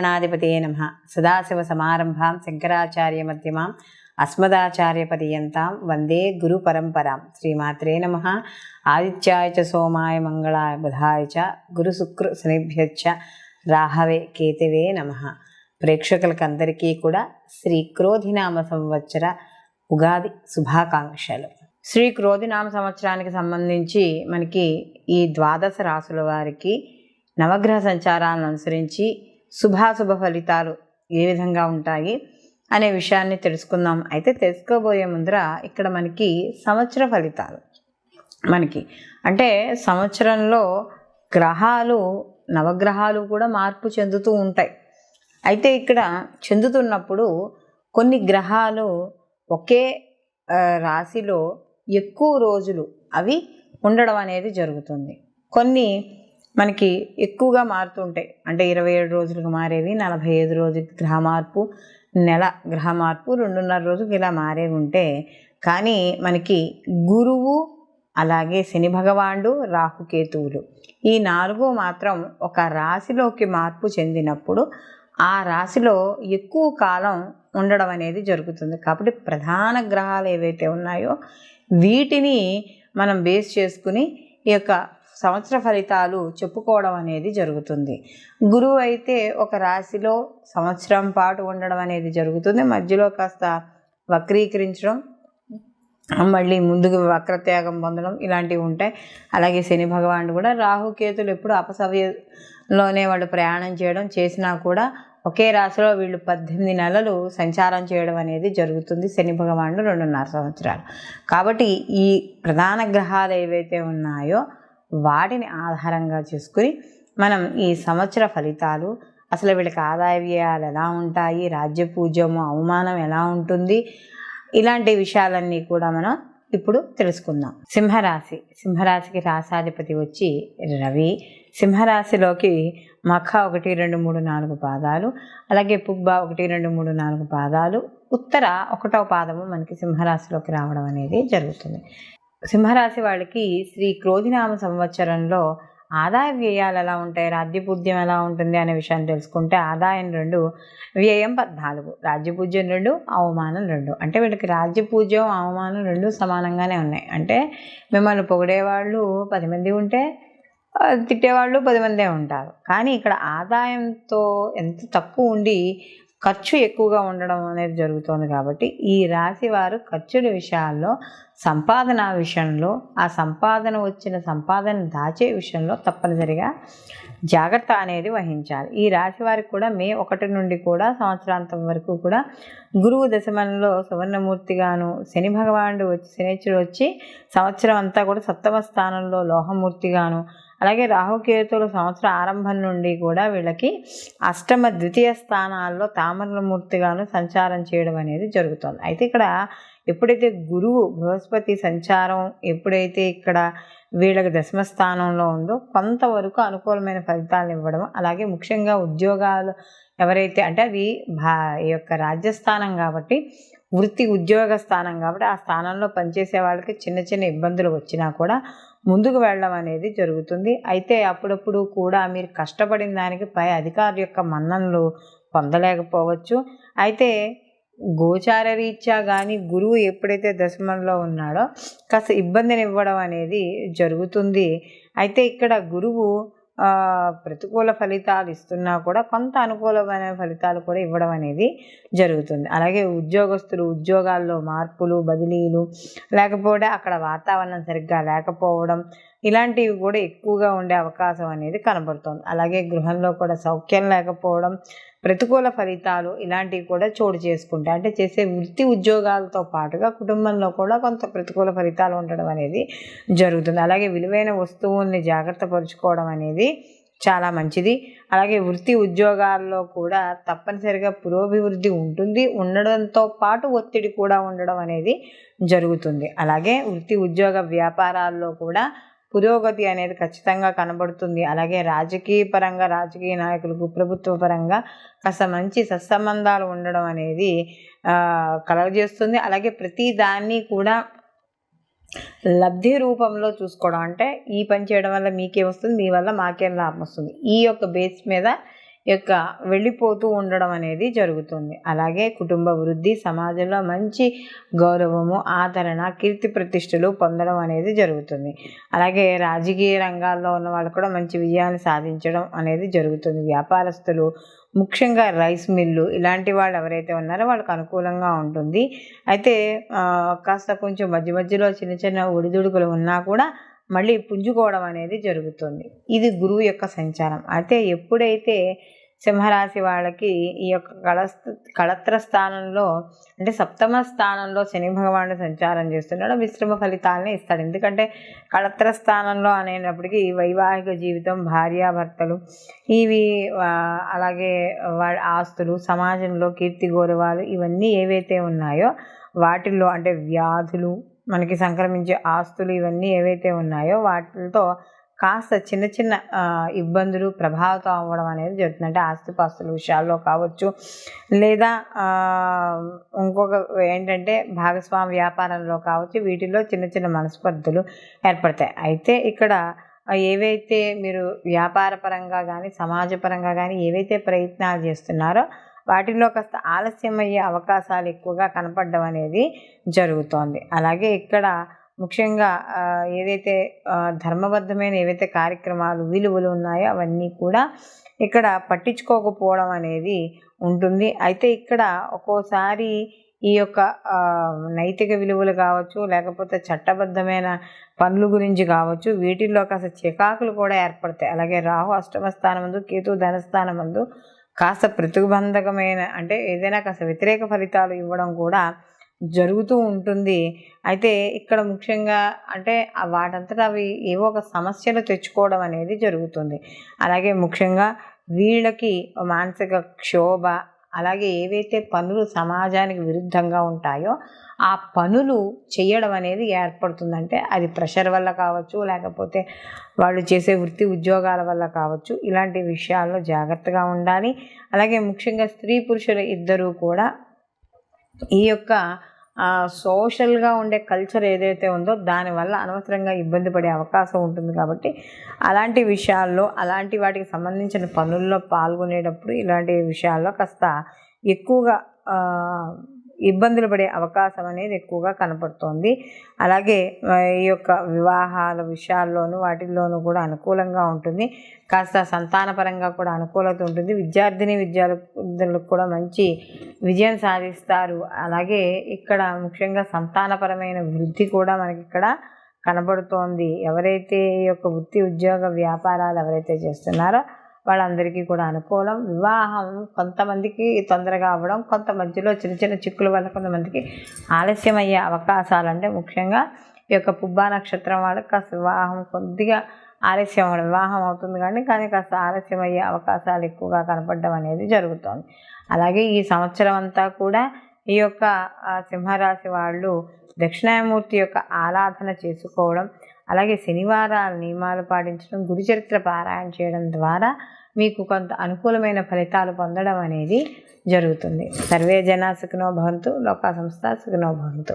శ్రీమహాగణాధిపతే నమ. సదాశివసమారంభాం శంకరాచార్యమధ్యమాం అస్మదాచార్యపర్యంతాం వందే గురు పరంపరాం. శ్రీమాత్రే నమ. ఆదిత్యాయ చ సోమాయ మంగళాయ బుధాయ చ గురు శుక్ర శనిభ్యచ్చ రాహవే కేతవే నమ. ప్రేక్షకులకందరికీ కూడా శ్రీ క్రోధినామ సంవత్సర ఉగాది శుభాకాంక్షలు. శ్రీ క్రోధినామ సంవత్సరానికి సంబంధించి మనకి ఈ ద్వాదశ రాసుల వారికి నవగ్రహ సంచారాలను అనుసరించి శుభాశుభ ఫలితాలు ఏ విధంగా ఉంటాయి అనే విషయాన్ని తెలుసుకుందాం. అయితే తెలుసుకోబోయే ముందర ఇక్కడ మనకి సంవత్సర ఫలితాలు. మనకి అంటే సంవత్సరంలో గ్రహాలు నవగ్రహాలు కూడా మార్పు చెందుతూ ఉంటాయి. అయితే ఇక్కడ చెందుతున్నప్పుడు కొన్ని గ్రహాలు ఒకే రాశిలో ఎక్కువ రోజులు అవి ఉండడం అనేది జరుగుతుంది. కొన్ని మనకి ఎక్కువగా మారుతుంటాయి. అంటే ఇరవై ఏడు రోజులకు మారేవి నలభై ఐదు రోజులకి గ్రహ మార్పు నెల గ్రహ మార్పు రెండున్నర రోజుకి ఇలా మారేవి ఉంటే కానీ మనకి గురువు అలాగే శని భగవానుడు రాహుకేతువులు ఈ నాలుగు మాత్రం ఒక రాశిలోకి మార్పు చెందినప్పుడు ఆ రాశిలో ఎక్కువ కాలం ఉండడం అనేది జరుగుతుంది. కాబట్టి ప్రధాన గ్రహాలు ఏవైతే ఉన్నాయో వీటిని మనం బేస్ చేసుకుని ఈ యొక్క సంవత్సర ఫలితాలు చెప్పుకోవడం అనేది జరుగుతుంది. గురువు అయితే ఒక రాశిలో సంవత్సరం పాటు ఉండడం అనేది జరుగుతుంది. మధ్యలో కాస్త వక్రీకరించడం మళ్ళీ ముందుకు వక్రత్యాగం పొందడం ఇలాంటివి ఉంటాయి. అలాగే శని భగవానుడు కూడా రాహుకేతులు ఎప్పుడు అపసవ్యలోనే వాళ్ళు ప్రయాణం చేయడం చేసినా కూడా ఒకే రాశిలో వీళ్ళు పద్దెనిమిది నెలలు సంచారం చేయడం అనేది జరుగుతుంది శని భగవానుడు రెండున్నర సంవత్సరాలు. కాబట్టి ఈ ప్రధాన గ్రహాలు ఏవైతే ఉన్నాయో వాటిని ఆధారంగా చేసుకుని మనం ఈ సంవత్సర ఫలితాలు అసలు వీళ్ళకి ఆదాయ వ్యయాలు ఎలా ఉంటాయి రాజ్య పూజ్యము అవమానం ఎలా ఉంటుంది ఇలాంటి విషయాలన్నీ కూడా మనం ఇప్పుడు తెలుసుకుందాం. సింహరాశి. సింహరాశికి రాసాధిపతి వచ్చి రవి. సింహరాశిలోకి మఖ ఒకటి రెండు మూడు నాలుగు పాదాలు అలాగే పుబ్బ ఒకటి రెండు మూడు నాలుగు పాదాలు ఉత్తర ఒకటో పాదము మనకి సింహరాశిలోకి రావడం అనేది జరుగుతుంది. సింహరాశి వాళ్ళకి శ్రీ క్రోధినామ సంవత్సరంలో ఆదాయ వ్యయాలు ఎలా ఉంటాయి? రాజ్యపూజ్యం ఎలా ఉంటుంది? అనే విషయాన్ని తెలుసుకుంటే ఆదాయం రెండు వ్యయం పద్నాలుగు. రాజ్యపూజ్యం రెండు అవమానం రెండు. అంటే వీళ్ళకి రాజ్యపూజ్యం అవమానం రెండు సమానంగానే ఉన్నాయి. అంటే మిమ్మల్ని పొగిడేవాళ్ళు పది మంది ఉంటే తిట్టేవాళ్ళు పది మందే ఉంటారు. కానీ ఇక్కడ ఆదాయంతో ఎంత తక్కువ ఉండి ఖర్చు ఎక్కువగా ఉండడం అనేది జరుగుతుంది కాబట్టి ఈ రాశి వారు ఖర్చుల విషయాల్లో సంపాదన విషయంలో ఆ సంపాదన వచ్చిన సంపాదన దాచే విషయంలో తప్పనిసరిగా జాగ్రత్త అనేది వహించాలి. ఈ రాశి వారికి కూడా మే ఒకటి నుండి కూడా సంవత్సరాంతం వరకు కూడా గురువు దశమంలో సువర్ణమూర్తిగాను శని భగవానుడు వచ్చి శనిచుడు వచ్చి సంవత్సరం అంతా కూడా సప్తమ స్థానంలో లోహమూర్తిగాను అలాగే రాహుకేతుల సంవత్సర ఆరంభం నుండి కూడా వీళ్ళకి అష్టమ ద్వితీయ స్థానాల్లో తామరమూర్తిగాను సంచారం చేయడం అనేది జరుగుతుంది. అయితే ఇక్కడ ఎప్పుడైతే గురువు బృహస్పతి సంచారం ఎప్పుడైతే ఇక్కడ వీళ్ళకి దశమ స్థానంలో ఉందో కొంతవరకు అనుకూలమైన ఫలితాలను ఇవ్వడం అలాగే ముఖ్యంగా ఉద్యోగాలు ఎవరైతే అంటే అది భా ఈ యొక్క రాజ్యస్థానం కాబట్టి వృత్తి ఉద్యోగ స్థానం కాబట్టి ఆ స్థానంలో పనిచేసే వాళ్ళకి చిన్న చిన్న ఇబ్బందులు వచ్చినా కూడా ముందుకు వెళ్ళడం అనేది జరుగుతుంది. అయితే అప్పుడప్పుడు కూడా మీరు కష్టపడిన దానికి పై అధికారి యొక్క మన్ననలు పొందలేకపోవచ్చు. అయితే గోచార రీత్యా కానీ గురువు ఎప్పుడైతే దశమంలో ఉన్నాడో కాస్త ఇబ్బందిని ఇవ్వడం అనేది జరుగుతుంది. అయితే ఇక్కడ గురువు ప్రతికూల ఫలితాలు ఇస్తున్నా కూడా కొంత అనుకూలమైన ఫలితాలు కూడా ఇవ్వడం అనేది జరుగుతుంది. అలాగే ఉద్యోగస్తులు ఉద్యోగాల్లో మార్పులు బదిలీలు లేకపోతే అక్కడ వాతావరణం సరిగ్గా లేకపోవడం ఇలాంటివి కూడా ఎక్కువగా ఉండే అవకాశం అనేది కనబడుతుంది. అలాగే గృహంలో కూడా సౌఖ్యం లేకపోవడం ప్రతికూల ఫలితాలు ఇలాంటివి కూడా చోటు చేసుకుంటాయి. అంటే చేసే వృత్తి ఉద్యోగాలతో పాటుగా కుటుంబంలో కూడా కొంత ప్రతికూల ఫలితాలు ఉండడం అనేది జరుగుతుంది. అలాగే విలువైన వస్తువుల్ని జాగ్రత్త పరుచుకోవడం అనేది చాలా మంచిది. అలాగే వృత్తి ఉద్యోగాల్లో కూడా తప్పనిసరిగా పురోభివృద్ధి ఉంటుంది. ఉండడంతో పాటు ఒత్తిడి కూడా ఉండడం అనేది జరుగుతుంది. అలాగే వృత్తి ఉద్యోగ వ్యాపారాల్లో కూడా పురోగతి అనేది ఖచ్చితంగా కనబడుతుంది. అలాగే రాజకీయ పరంగా రాజకీయ నాయకులకు ప్రభుత్వ పరంగా కాస్త మంచి సత్సంబంధాలు ఉండడం అనేది కలగజేస్తుంది. అలాగే ప్రతి దాన్ని కూడా లబ్ధి రూపంలో చూసుకోవడం అంటే ఈ పని చేయడం వల్ల మీకే వస్తుంది మీ వల్ల మాకేం లాభం వస్తుంది. ఈ యొక్క బేస్ మీద యొక్క వెళ్ళిపోతూ ఉండడం అనేది జరుగుతుంది. అలాగే కుటుంబ వృద్ధి సమాజంలో మంచి గౌరవము ఆదరణ కీర్తి ప్రతిష్టలు పొందడం అనేది జరుగుతుంది. అలాగే రాజకీయ రంగాల్లో ఉన్న వాళ్ళు కూడా మంచి విజయాన్ని సాధించడం అనేది జరుగుతుంది. వ్యాపారస్తులు ముఖ్యంగా రైస్ మిల్లు ఇలాంటి వాళ్ళు ఎవరైతే ఉన్నారో వాళ్ళకి అనుకూలంగా ఉంటుంది. అయితే కాస్త కొంచెం మధ్య మధ్యలో చిన్న చిన్న ఒడిదుడుకులు ఉన్నా కూడా మళ్ళీ పుంజుకోవడం అనేది జరుగుతుంది. ఇది గురువు యొక్క సంచారం. అయితే ఎప్పుడైతే సింహరాశి వాళ్ళకి ఈ యొక్క కళ కళత్ర స్థానంలో అంటే సప్తమ స్థానంలో శని భగవానుడు సంచారం చేస్తున్నాడు మిశ్రమ ఫలితాలని ఇస్తాడు. ఎందుకంటే కళత్ర స్థానంలో అనేటప్పటికీ వైవాహిక జీవితం భార్యాభర్తలు ఇవి అలాగే వాళ్ళ ఆస్తులు సమాజంలో కీర్తి గౌరవాలు ఇవన్నీ ఏవైతే ఉన్నాయో వాటిల్లో అంటే వ్యాధులు మనకి సంక్రమించే ఆస్తులు ఇవన్నీ ఏవైతే ఉన్నాయో వాటితో కాస్త చిన్న చిన్న ఇబ్బందులు ప్రభావితం అవ్వడం అనేది జరుగుతుంది. అంటే ఆస్తిపాస్తుల విషయాల్లో కావచ్చు. లేదా ఇంకొక ఏంటంటే భాగస్వామి వ్యాపారంలో కావచ్చు వీటిల్లో చిన్న చిన్న మనస్పర్ధలు ఏర్పడతాయి. అయితే ఇక్కడ ఏవైతే మీరు వ్యాపారపరంగా కానీ సమాజపరంగా కానీ ఏవైతే ప్రయత్నాలు చేస్తున్నారో వాటిల్లో కాస్త ఆలస్యం అయ్యే అవకాశాలు ఎక్కువగా కనపడడం అనేది జరుగుతోంది. అలాగే ఇక్కడ ముఖ్యంగా ఏదైతే ధర్మబద్ధమైన ఏవైతే కార్యక్రమాలు విలువలు ఉన్నాయో అవన్నీ కూడా ఇక్కడ పట్టించుకోకపోవడం అనేది ఉంటుంది. అయితే ఇక్కడ ఒక్కోసారి ఈ యొక్క నైతిక విలువలు కావచ్చు లేకపోతే చట్టబద్ధమైన పనుల గురించి కావచ్చు వీటిల్లో కాస్త చికాకులు కూడా ఏర్పడతాయి. అలాగే రాహు అష్టమ స్థానం ముందు కేతు ధనస్థానం ముందు కాస్త ప్రతిబంధకమైన అంటే ఏదైనా కాస్త వ్యతిరేక ఫలితాలు ఇవ్వడం కూడా జరుగుతూ ఉంటుంది. అయితే ఇక్కడ ముఖ్యంగా అంటే వాటంతటా అవి ఏవో ఒక సమస్యలు తెచ్చుకోవడం అనేది జరుగుతుంది. అలాగే ముఖ్యంగా వీళ్ళకి మానసిక క్షోభ అలాగే ఏవైతే పనులు సమాజానికి విరుద్ధంగా ఉంటాయో ఆ పనులు చేయడం అనేది ఏర్పడుతుందంటే అది ప్రెషర్ వల్ల కావచ్చు లేకపోతే వాళ్ళు చేసే వృత్తి ఉద్యోగాల వల్ల కావచ్చు ఇలాంటి విషయాల్లో జాగ్రత్తగా ఉండాలి. అలాగే ముఖ్యంగా స్త్రీ పురుషులు ఇద్దరూ కూడా ఈ యొక్క సోషల్గా ఉండే కల్చర్ ఏదైతే ఉందో దానివల్ల అనవసరంగా ఇబ్బంది పడే అవకాశం ఉంటుంది కాబట్టి అలాంటి విషయాల్లో అలాంటి వాటికి సంబంధించిన పనుల్లో పాల్గొనేటప్పుడు ఇలాంటి విషయాల్లో కాస్త ఎక్కువగా ఇబ్బందులు పడే అవకాశం అనేది ఎక్కువగా కనపడుతోంది. అలాగే ఈ యొక్క వివాహాల విషయాల్లోనూ వాటిల్లోనూ కూడా అనుకూలంగా ఉంటుంది. కాస్త సంతానపరంగా కూడా అనుకూలత ఉంటుంది. విద్యార్థిని విద్యార్థులకు కూడా మంచి విజయం సాధిస్తారు. అలాగే ఇక్కడ ముఖ్యంగా సంతానపరమైన వృద్ధి కూడా మనకి ఇక్కడ కనబడుతోంది. ఎవరైతే ఈ యొక్క వృత్తి ఉద్యోగ వ్యాపారాలు ఎవరైతే చేస్తున్నారో వాళ్ళందరికీ కూడా అనుకూలం. వివాహం కొంతమందికి తొందరగా అవ్వడం కొంత మధ్యలో చిన్న చిన్న చిక్కుల వల్ల కొంతమందికి ఆలస్యమయ్యే అవకాశాలు అంటే ముఖ్యంగా ఈ యొక్క పుబ్బా నక్షత్రం వాళ్ళకి కాస్త వివాహం కొద్దిగా ఆలస్యం అవ్వడం వివాహం అవుతుంది కానీ కానీ కాస్త ఆలస్యం అయ్యే అవకాశాలు ఎక్కువగా కనపడడం అనేది జరుగుతుంది. అలాగే ఈ సంవత్సరం అంతా కూడా ఈ యొక్క సింహరాశి వాళ్ళు దక్షిణామూర్తి యొక్క ఆరాధన చేసుకోవడం అలాగే శనివారాల నియమాలు పాటించడం గురుచరిత్ర పారాయణ చేయడం ద్వారా మీకు కొంత అనుకూలమైన ఫలితాలు పొందడం అనేది జరుగుతుంది. సర్వే జనా సుఖనో భవంతు లోకా సంస్థ సుఖనో భవంతు.